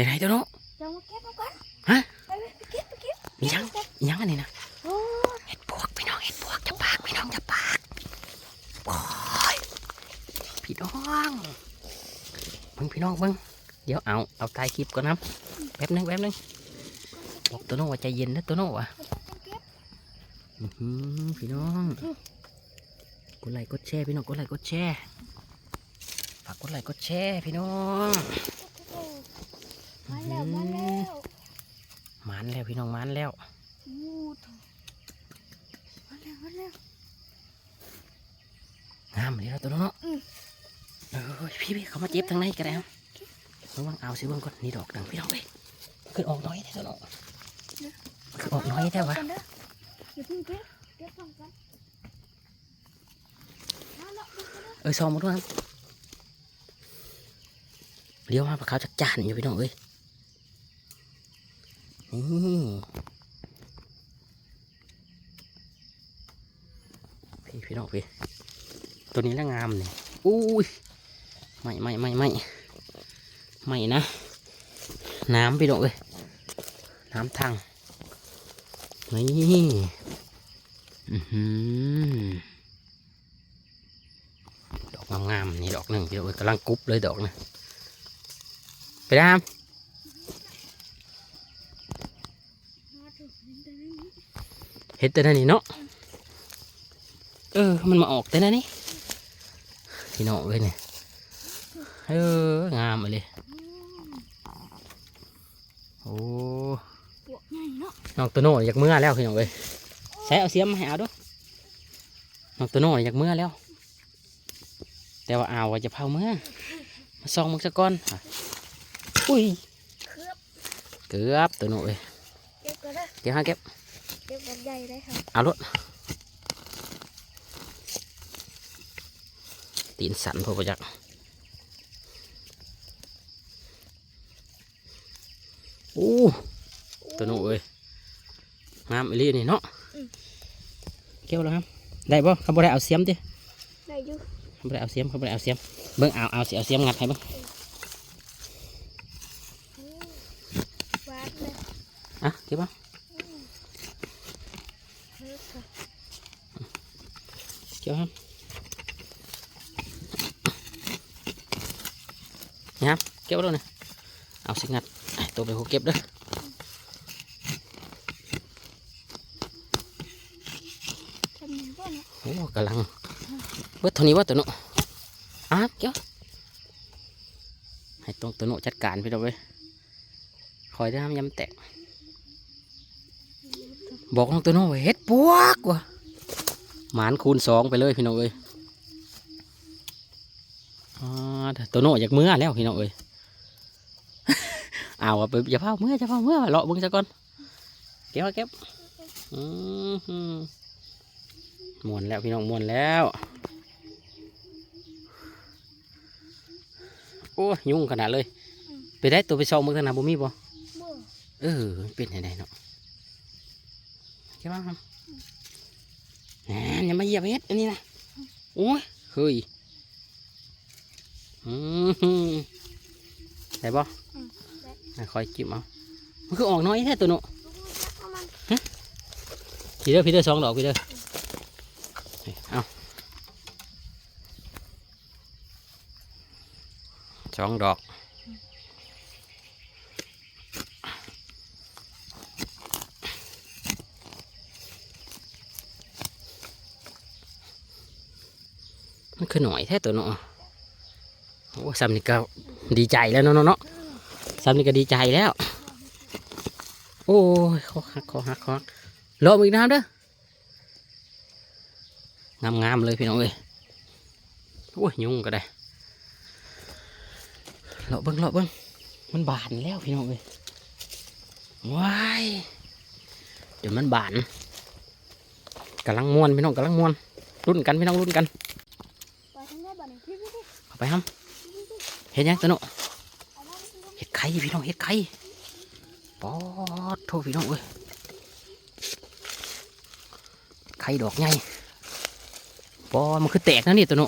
จะไหนตัวโน้เรามาเก็บมาก่อนฮะไปไปไปเก็บไปเก็บมียังมียังอันนี้นะโอ้เห็ดพวกพี่น้องเห็ดพวกจะปากพี่น้องจะปากโอ้ยพี่น้องเบิ่งพี่น้องเบิ่งเดี๋ยวเอาเอาถ่ายคลิปก่อนนะแป๊บหนึงแป๊บหนึงบอกตัวโน้ว่าใจเย็นนะตัวโน้ว่ะเก็บอื้อหือพี่น้องกดไลค์กดแชร์พี่น้องกดไลค์กดแชร์ฝากกดไลค์กดแชร์พี่น้องมา แล้วมาแล้วมันแล้วพี่น้องมันแล้วอู้ถูมาแล้วมาแล้วงามเลยนะตัวโน้เนาะอืมเออพี่พี่เขามาเจ็บทางในกันแล้วระวังเอาสิเบิ่งก่อนนี่ดอกดังพี่น้องเว้ยขึ้นออกน้อยได้ตัวโน้ขึ้นออกน้อยได้วะเดี๋ยวอย่าเพิ่งเก็บเก็บก่อนก่อนมาแล้วมาแล้วเออซองมาด้วยครับเลี้ยวมาปะเขาจักจานอยู่พี่น้องเอ้ย นี่พี่พี่น้องพี่ตัวนี้แล้งามเนี่ยอุ้ยไม่ไม่ไม่ไม่ไม่นะ น้ำพี่น้องเอ้ยน้ำทางนี่อือหือดอกงามๆนี่ดอกหนึ่งพี่น้องกำลังกรุบเลยดอกนะไปดามมาถึงเดี๋ยวนี้ เห็ดแต่นั่นนี่เนาะเออ มันมาออกแต่นั่นนี่พี่น้องเลยเนี่ยเอองามเลยอืมโอ้ปวกใหญ่เนาะน้องตัวโน่อยากเมื่อแล้วพี่น้องเลยใช้เอาเสียมมาให้เอาด้วยน้องตัวโน่อยากเมื่อแล้ว แต่ว่าเอาวว่าจะเผาเมื่อมาซองมึงสักก้อนอะอุ้ยเคลือบเกือบตัวโน่เลยเก็บกันเลยเดี๋ยวหาเก็บ เก็บกันใหญ่ได้ครับเอารถตีนสันพอประจักษ์โอ้ตัวหนูเอ้ยงามอีหลีนี่เนาะเกี่ยวแล้วครับได้บ่เขาบ่ได้เอาเสียมดิได้อยู่เขาบ่ได้เอาเสียมเขาบ่ได้เอาเสียมเบิ่งเอาเอาสิเอาเสียมงัดให้เบิ่งอืมหวานเลยอะเก็บบ่เคลือบค่ะ เกี่ยวครับนี่ครับเก็บแล้วนะเอาสิงัดไอ้ตัวไปหัวเก็บเด้อทำยังไงเหนูอะเกี่ยวให้ตรงตัวหนูจัดการไปเราเว้ยคอยได้ทำยำแตกบอกน้องตัวหนูว่าเฮ็ดปวกว่ะหมานคูณสองไปเลยพี่น้องเอ้ยอ่าตัวหนูอยากเมื่อแล้วพี่น้องเอ้ยเอาอะไปอย่าเผาเมื่ออย่าเผาเมื่อเลาะเบิ่งซะก่อนเก็บมาเก็บอือหือมวนแล้วพี่น้องมวนแล้วโอ้ยยุ่งขนาดเลย ไปได้ตัวไปซองมึงขนาดบ่มีบ่บ่เออเป็นไหนๆเนาะใช่ไหมครับแหม อย่ามาเหยียบเฮ็ดอันนี้นะโอ้ยเฮ้ยอืมได้บ่อืมได้อะคอยจิ้มเอามันคือออกน้อยแท้ตัวเนาะลูกมือจับเอามันพี่เด้อพี่เด้อสองดอกพี่เด้อเอาสองดอก คือหน่อยแท้ตัวเนาะโอ้ซ้ำนี่ก็ดีใจแล้วเนาะเนาะเนาะซ้ำนี่ก็ดีใจแล้ว โอ้ยคอหักคอหักคอหักรอมอีกน้ำเด้องามงามๆเลยพี่น้องเอ้ยโอ้ยยุ่งก็ได้เลาะเบิ้งเลาะเบิ้งมันบานแล้วพี่น้องเอ้ยว้ายเดี๋ยวมันบานกำลังม้วนพี่น้องกำลังม้วนรุ่นกันพี่น้องรุ่นกัน เอาไปครับเห็นยังตัวโนเอามาพี่พี่เห็ดไข่พี่น้องเห็ดไข่ปอดโทษพี่น้องเอ้ยไข่ดอกใหญ่ปอมันคือแตกนะนี่ตัวโน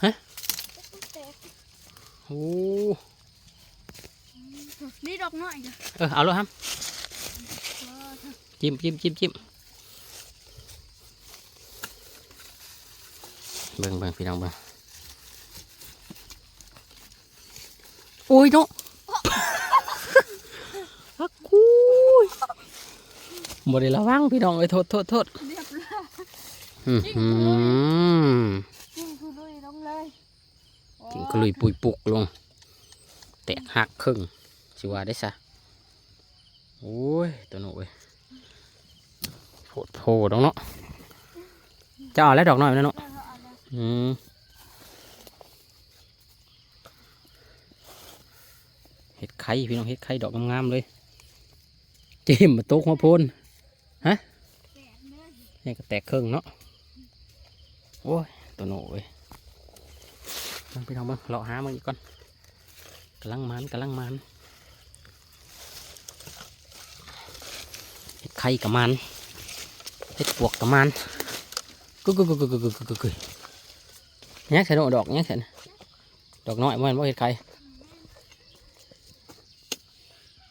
แตกโอ้อืมมีดอกน้อยจ้ะเออเอาเลยครับว้าเถอะจิ้มจิ้มจิ้มจิ้ม เบิ่งเบิ่งพี่น้องเบิ่งโอ้ยเนาะฮักกูยบ่ได้ระวังพี่น้องเอ้ยโทษโทษโทษเรียบร้อยอือหือนี่คือลุยลงเลยกินกระลุยปุยปุกลง แตกหักครึ่งสิว่าได้ซะโอ้ยตัวหนูเว้ยโผดโผดองเนาะจะเอาแล้วดอกหน่อยนะเนาะเอืมเห็ดไข่พี่น้องเห็ดไข่ดอกงามๆเลยจิ้มมาตกหัวโพนแปะนี่ก็แตกเครึ่องเนาะโอ้ยตัวหนูเว้ยมาพี่น้องเบ้างเลาะหามันอีกก่อนกำลังมันกำลังมันเห็ดไข่กับมันเห็ดปวกกับมันกุ๊กกุ๊กกุ๊กกุ๊กกุ๊กกุ๊ก กุ๊กกุ๊กเนี่ยใส่ดอกดอกเนี่ยใส่นดอกน้อยมันว่เห็ดไข่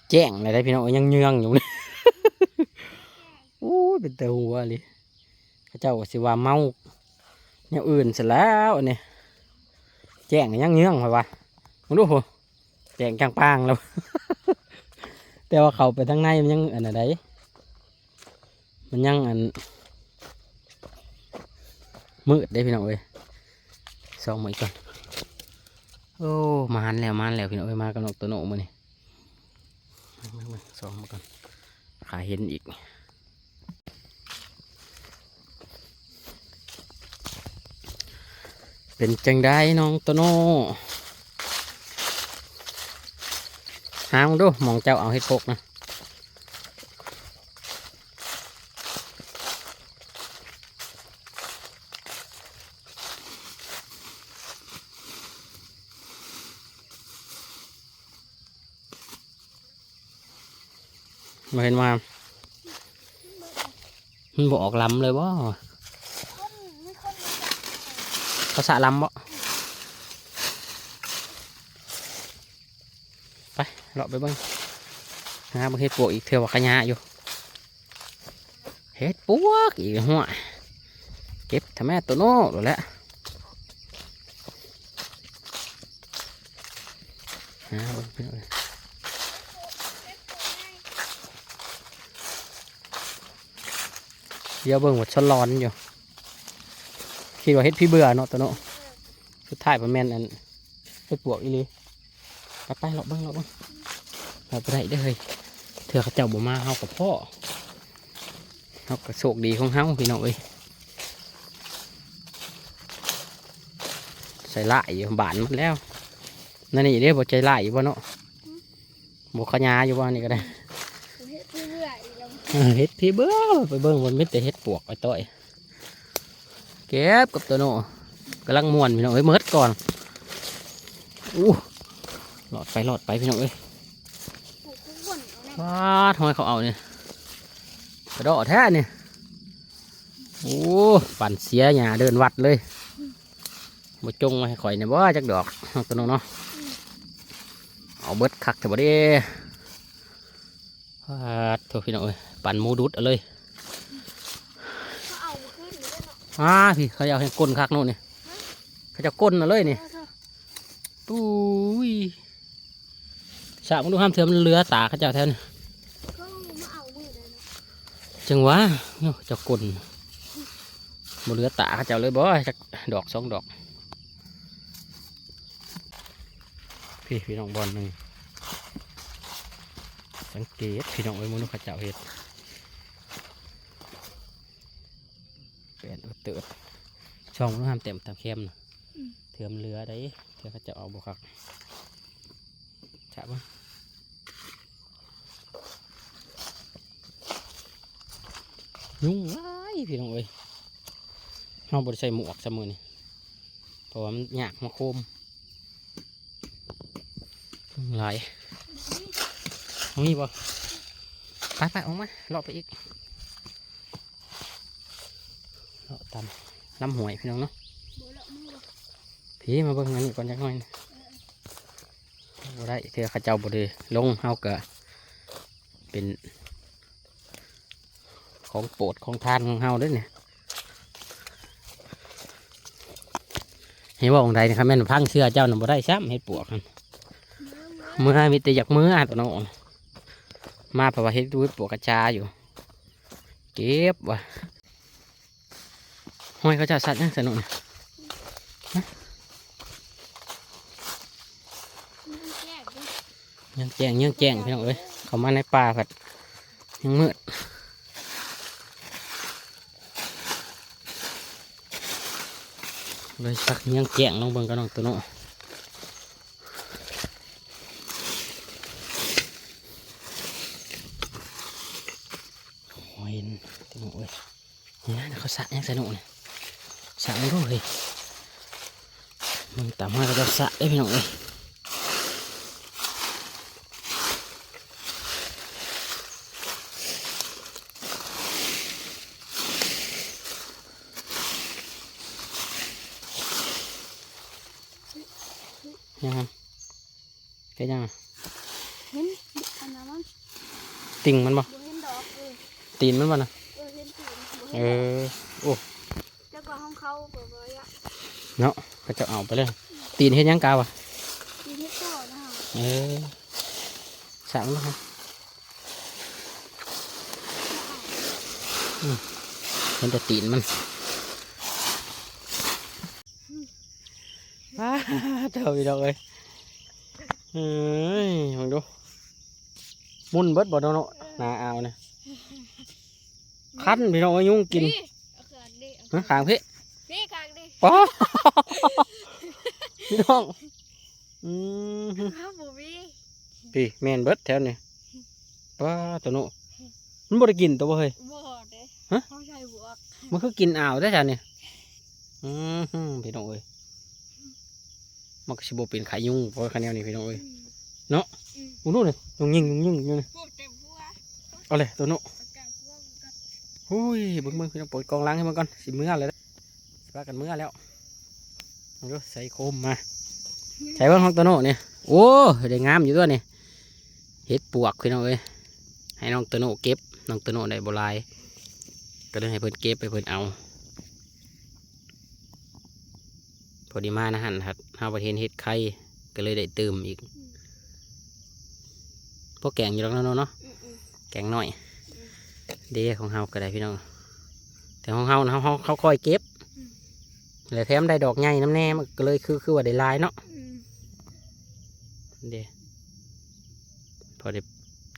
แจ้งอะไรได้พี่น้องยังเยืองอยู่นี่โอ้ยเป็นแต่หัวเลยเขาเจ้าก็สิว่าเมาเนี่ยอื่นเสร็จแล้วอันนี่แจ้งยังเยืองไปวะมึงดูหัวแจ้งกลางปางแล้ว แต่ว่าเขาไปทางในมันยังอันไหนมันยังอันมืดได้พี่น้องเอ้ย สองมือก่อนโอ้มานแล้วมานแล้วพี่น้องเอ้ยมากันนกตัวโหนมือนี่มามาสองมือก่อนขาเห็นอีกเป็นจังได้น้องโตโน่หามึงดูมองเจ้าเอาเห็ดโกกนะ มาเห็นมามันบออกลำเลยบ่คนไม่คนมาจากเขาสะลำบ่ไปเลาะไปบิ่งหาเบิ่งเฮ็ดปวกอีกเทือว่าขยะอยู่เฮ็ดปวกอีกหัวเก็บทำแม่ตัวโน่หรอแหละหาเบิ่งพี่น้องเอ้ย เดี๋ยวเบิ่งว่าชะลอนอยู่คิดว่าเฮ็ดพี่เบื่อเนาะตัวเนาะสุดท้ายมันแมนอันเฮ็ดปวกอีหลีไปไปเราเบิ่งเราเบิ่งเราไปได้เด้อเฮ้ยเถื่อเขาเจ้าบ่มาเฮากับพ่อเฮาก็โชคดีของเฮาพี่น้องเอ้ยใส่ลายอยู่บานหมันแล้วนั่นนี่เด้บ่ใจลายอยู่บ่เนาะบ่ขยาอยู่บ่นี่ก็ได้ เฮ็ดเรื่อยๆแล้ว เฮ็ดพี่เบื่อไปเบิ่งบนมิตรแต่เฮ็ดปวกไอ้ต้อยเก็บกับตัวโนกำลังม่วนพี่น้องเอ้ยเมิดก่อนอู้หลอดไปหลอดไปพี่น้องเอ้ยปลูกทุกคนเอาแน่ว้าทำไมเขาเอาเนี่ยกระโดดแท้เนี่ยโอ้ปั่นเสียหยาเดินวัดเลยมาจงมาให้ข่อยเนี่ยว่าจักดอกตัวโนเนาะเอาเบิดคักแต่บ่ได้ว้าโทษพี่น้องเอ้ย ปั่นหมูดุดเอาเลยเขาเอาขึ้นหรือเปล่าอ่าพี่เขาจะเอาให้ก้นคักโน่นนี่เขาจะก้นเอาเลยนี่เออเถอะปุ้ยฉากมึงดูห้ามเถื่อมันเรือตาเขาเจ้าแทนเขามาเอามือเลยเนาะจังหวะเนาะเจะก้นบนเรือตาเขาเจ้าเลยบ่จักดอกสองดอกพี่พี่น้องบอลหนึ่งสังเกตพี่น้องไว้มึงดูเขาเจ้าเห็ด เติดช่องมึงดูห้ามเต็มตามเข้มนะเถื่อมเรือได้เถื่อเขาจ้าเอาบุคักฉากมั้งยุ่งหลายพี่น้องเอ้ยเราบริใส่หมวกเสมอนี่เพราะว่ามันหยากมาโคมหลายเอามีบ่ไปไปออกมาเลาะไปอีกเลาะ ตามลำหวยพี่น้องเนาะบ่ละมือพี่มาเบิ่งอันนี้ก่อนจักหน่อยนะโบ่ได้เทื่อเขาเจ้าบ่ได้ลงเฮาก็เป็น ของโปรดของทานของเฮาด้วยเนี่ยเห็นว่าองค์ใดนะครับแม่นพังเชื่อเจ้าน่ะบ่ได้ซ้ำเฮ็ดปวกนั่นเมื่อมีแต่อยากเมืออะตัวน้องมาเพราะว่าเฮ็ดดูปวกกระจาอยู่ เก็บว่ะ ห้อยเขาจะสัตว์ยังสนุนยังแจงยังแจงพี่น้องเอ้ยเขามาในป่าผัดยังมืดเลยสักยังแจงลองเบิ่งกันน้องตัวน้โอ้ยตัวน้องเอ้ยนี่นะเขาสระยังสนุกเนี่ย สระไม่รู้เลยมึงตามมาก็จะสร เนาะก็จะเอาไปเลย ตีนเฮ็ดหยังกาวอะตีนเฮ็ดต่อนะฮะเออสั่งแล้วครับอืมเห็นแต่ตีนมันว้าเจ้าพี่ดอกเอ้ยเอ้ยมองดูมุนเบิดบ่เนาะเนาะหนาเอาเนี่ยคันพี่น้องเอ้ยยุ่งกินพี่เอาขางดิเอาฮะขางพี่พี่ขางดิ ป๊อพี่น้องอืมข้าวบ่มีพี่แมนเบิดแถวนี่ป้าตัวโน้มันบ่ได้กินตัวบ่เฮ้ยบ่เด้ฮะเขาใช้บวกมันคือกินอ่าวได้จ้ะเนี่ยอืมฮึพี่น้องเอ้ยมันก็สิบ่เป็นไข่ยุงเพราะคันแนวนี้พี่น้องเอ้ยอืมอู้นู่นเลยยุงยิงยุงยิงอยู่นี่พูดเต็มหัวเอาเลยตัวโน้เอากางหัวมันก็หุ้ยเบิ่งเบิ่งพี่น้องปล่อยกองล้างให้มันก่อนสิมื้อเลยสิ พากันเมื้อแล้วดูใส่โคมมา ใส่เบิ่งของตัวโน้เนี่ยโอ้ได้งามอยู่ตัวนี่เฮ็ดปวกพี่น้องเอ้ยให้น้องตัวโน้เก็บน้องตัวโน้ได้บ่หลายก็เลยให้เพิ่นเก็บไปเพิ่นเอา พอดีมานะฮันครับเฮาประเทศเฮ็ดไข่ก็เลยได้เติมอีกพวกแกงอยู่แล้วเนาะเนาะแกงน้อยเด้ของเฮาก็ได้พี่น้องแต่ของเฮานะเฮาเฮาเขาคอยเก็บ แล้วแถมได้ดอกใหญ่น้ำแน่มันก็เลยคือคือว่าได้หลายเนาะอืมเด้พอได้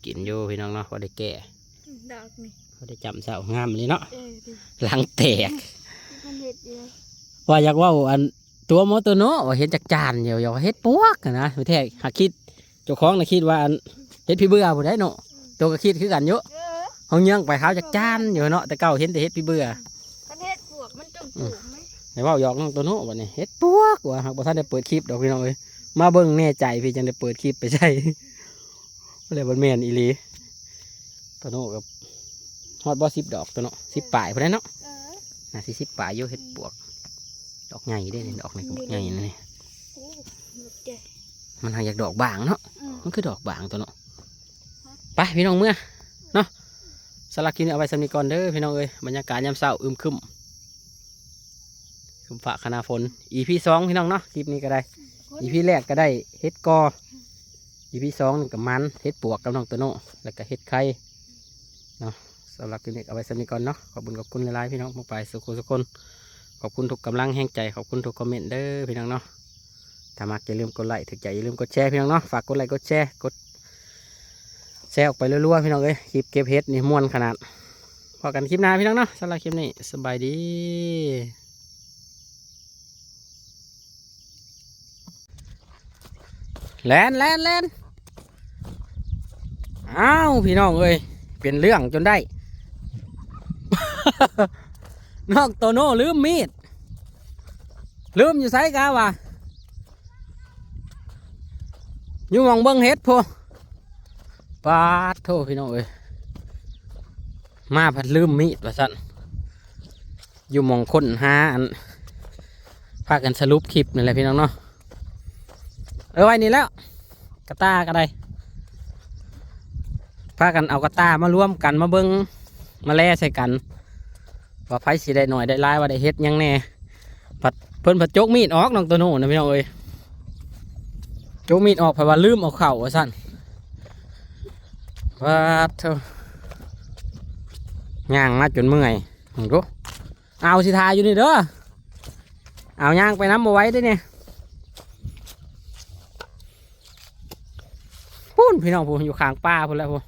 กินอยู่พี่น้องเนาะพอได้แก่ดอกนี่พอได้จำเสางามเลยเนาะเออดิหลังแตกมันเห็ดอยู่ว่าอยากเว่าอันตัวมอเตอร์โนว่าเห็นจากจานเดียวอยากว่าเฮ็ดปวกอะนะไม่แท้หากคิดเจ้าของนะคิดว่าอันเฮ็ดพี่เบื่อบ่ได้เนาะตัวก็คิดคือกันอยู่เออเฮายังไปหาจากจานอยู่เนาะแต่เก่าเห็นแต่เฮ็ดพี่เบื่อคันเห็ดปวกมันจงสูงไหมไหนเว่าหยอกน้องตัวโนบัดนี้เฮ็ดปวกว่าหากบ่ทันได้เปิดคลิปดอกพี่น้องเอ้ยมาเบิ่งแน่ใจพี่จังได้เปิดคลิปไปใช่เลยบ่แม่นอีหลีตัวโนกับฮอดบ่10ดอกตัวเนาะ10ปลายพุ่นแหละเนาะเออน่าสิ10ปลายอยู่เฮ็ดปวก ดอกใหญ่เด้นี่ดอกนี่ก็บักใหญ่นะนี่โอ้หมดเจ้มันหาอยากดอกบางเนาะอืมมันคือดอกบางตัวเนาะไปพี่น้องเมื่อเนาะสลักกินเอาไว้สำนีก่อนเด้อพี่น้องเอ้ยบรรยากาศยามเช้าอึมครึม ครึมฝาคณาฝน EP สองพี่น้องเนาะคลิปนี้ก็ได้ EP แรกก็ได้เฮ็ดกอ EP สองนี่กับมันเฮ็ดปวกกับน้องตัวโน่แล้วก็เฮ็ดไข่เนาะสำหรับคลิปนี้เอาไว้สำนีก่อนเนาะขอบคุณขอบคุณหลายๆพี่น้องมากไปสุขุสุกคนขอบคุณทุกกำลังแห่งใจขอบคุณทุกคอมเมนต์เด้อพี่น้องเนาะถ้ามักอย่าลืมกดไลค์ถึงใจอย่าลืมกดแชร์พี่น้องเนาะฝากกดไลค์กดแชร์กดแชร์ออกไปรัวๆพี่น้องเอ้ยคลิปเก็บเฮ็ดนี่ม่วนขนาดพอกันคลิปหน้าพี่น้องเนาะสำหรับคลิปนี้สบายดี แลนแลนแลนอ้าวพี่น้องเอ้ยเป็นเรื่องจนได้ นอกโตโน่ลืมมีด ลืมอยู่ไสกาวะอยู่มองเบิ้งเฮ็ดพอปาดโทพี่น้องเอ้ยมาผัดลืมมีดว่าสั่นอยู่มองคนหาอันพากันสรุปคลิปนี่แหละพี่น้องเนาะ เออไว้นี่แล้วกระตาก็ได้พากันเอากระตามาร่วมกันมาเบิ้งมาแล่ใส่กันว่าไผสิได้หน่อยได้ลายว่าได้เฮ็ดยังแน่ผัดเพิ่นผัดโจกมีดออกน้องตัวโน่นะพี่น้องเอ้ยโจกมีดออกเพราะว่าลืมเอาเข่าว่าสั่นว่าเถอย่างมาจนเมื่อยมึงดูเอาสิทาอยู่นี่เด้อเอาย่างไปน้ำมาไว้ด้วยเนี่ย พูนพี่น้องพูนอยู่ข้างป่าพูนแล้วพูน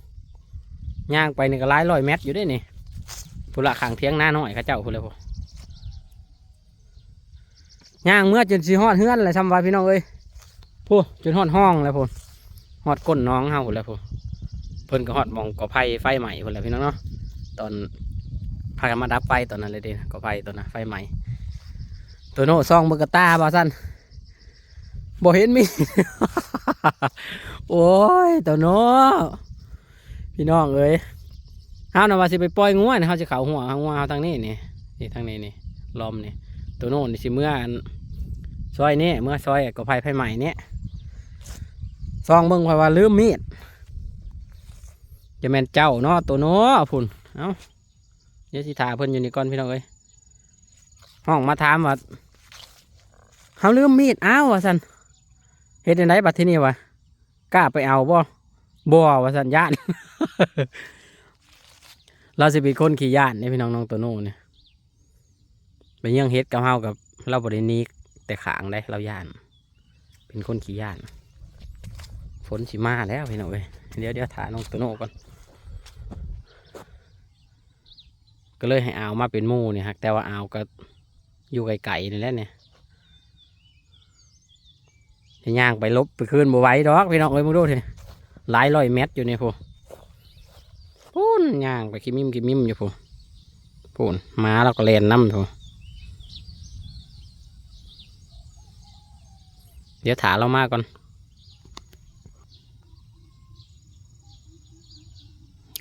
ย่างไปนี่ก็หลายร้อยเมตรอยู่ด้วยนี่พูนละข้างเทียงหน้าน้อยข้าเจ้าพูนแล้วพูนย่างเมื่อจนสีฮอดเฮือนเลยทำไว้พี่น้องเอ้ยพูนจนฮอดห้องแล้วพูนฮอดก้นน้องเฮาพูนแล้วพูนเพิ่นก็ฮอดมองก่อไฟไฟใหม่พูนแล้วพี่น้องเนาะตอนพากันมาดับไฟตอนนั้นเลยเด้ก่อไฟตอนนั้นไฟใหม่ตัวโน่ซองเบกกะตาบ่สั้น บ่เห็นมี โอ้ยตัวโน้พี่น้องเอ้ยเฮานะว่าสิไปปล่อยงัวนี่เฮาสิเขาหัวเอางัวเฮาทางนี้นี่นี่ทางนี้นี่ล้อมนี่ตัวโน้นนี่สิเมื่อซอยนี่เมื่อซอยก็ไผ่ไผ่ใหม่เนี่ยซองเบิ่งไผว่าลืมมีดจะแม่นเจ้าเนาะตัวโน้พุ่นเอ้าเดี๋ยวสิถาเพิ่นอยู่นี่ก่อนพี่น้องเอ้ยห้องมาถามว่าเฮาลืมมีดอ้าวว่าซั่น เฮ็ดจังไดบัดที่นี้วะกล้าไปเอาบ่บ่ว่าสัญญาณ เราสิเป็นคนขี่ย่านเนี่ยพี่น้องน้องตัวโน่เนี่ยไปเยี่ยงเฮ็ดกับเฮากับเราบริณีแต่ขางได้เราย่าน เป็นคนขี่ย่าน ฝนสิมาแล้วพี่น้องเอ้ยเดี๋ยวเดี๋ยวถาน้องตัวโน่ก่อนก็เลยให้เอามาเป็นมู่เนี่ยฮะแต่ว่าเอาก็อยู่ไกลๆนี่แหละเนี่ย จะย่างไปลบไปคืนบ่ไหว้ดอกพี่น้องเอ้ยมึงดูสิหลายร้อยเมตรอยู่เนี่ยพูพูนย่างไปคิมิมคิมิมอยู่พูพูนมาเราก็เลนน้ำพูเดี๋ยวถาเรามาก่อน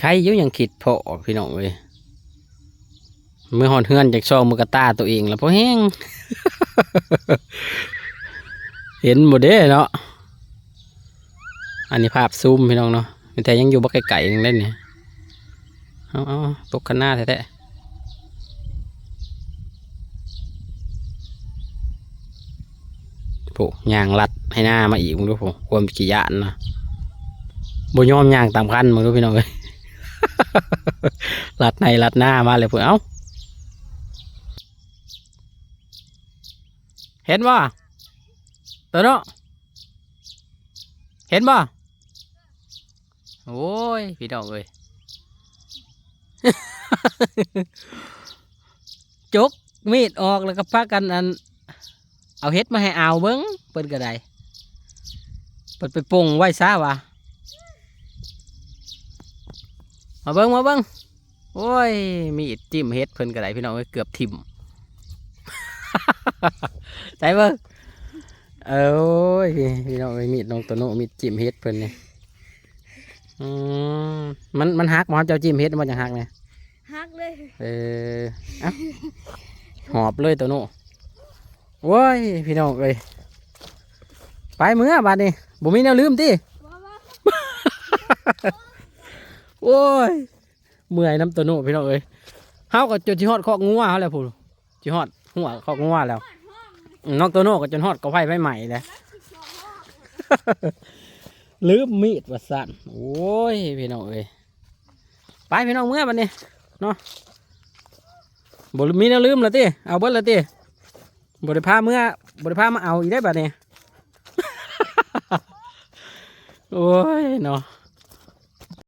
ใครยุ่ยังคิดพอพี่น้องเอ้ยเมื่อหอนเฮือนจากซองมือกระตาตัวเองแล้วพอแห้ง เห็นหมดเด้เนาะ อันนี้ภาพซูมพี่น้องเนาะแต่ยังอยู่บักไก่ๆยังเล่นเนี่ยเอาเอาตกข้างหน้าแท้ๆโผย่างลัดให้หน้ามาอีกมึงดูโผความกี่ยานนะบ่ยอมย่างตามคันมึงดูพี่น้องเลยลัดในลัดหน้ามาเลยพวกเอ้าเห็นว่า ตัวเนาะเห็นบ่โอ้ยพี่น้องเอ้ยจกมีดออกแล้วก็พากันอัน เอาเฮ็ดมาให้เอาวเบิ้งเปิดกระไดเปิดไปปงไว้ซะวะมาเบิ้งมาเบิ้งโอ้ย มีดจิ้มเฮ็ดเพิ่นกระไดพี่น้องเกือบทิ่มใช่เบิ้ง เอ้ยพี่น้องเอ้ยมีดน้องตัวโน้มีดจิ้มเฮ็ดเพิ่นนี่อืมมันมันหักหมอเจ้าจิ้มเฮ็ดมันจะหักเนี่ยฮักเลยเออเอ้าหอบเลยตัวโน้โว้ยพี่น้องเอ้ยไปเมื่อบาดนี้บ่มีแนวลืมติว้าวว้าวโอ้ยเมื่อยน้ำตัวโน้พี่น้องเอ้ยเฮาก็จนสิฮอดคอกงัวเฮาแล้วพู้นสิฮอดหัวคอกงัวแล้วอืม น้องตัวโน้ก็จนฮอดกอไผ่ไฟใหม่แล้วลืมมีดว่าสั่นโอ้ยพี่น้องเอ้ยไปพี่น้องเมื่อบันนี้เนาะบมีแนวลืมละติเอาเบิดและติบริพาเมื่อบริพามาเอาอีกได้บัดนี้ โอ้ยเนาะ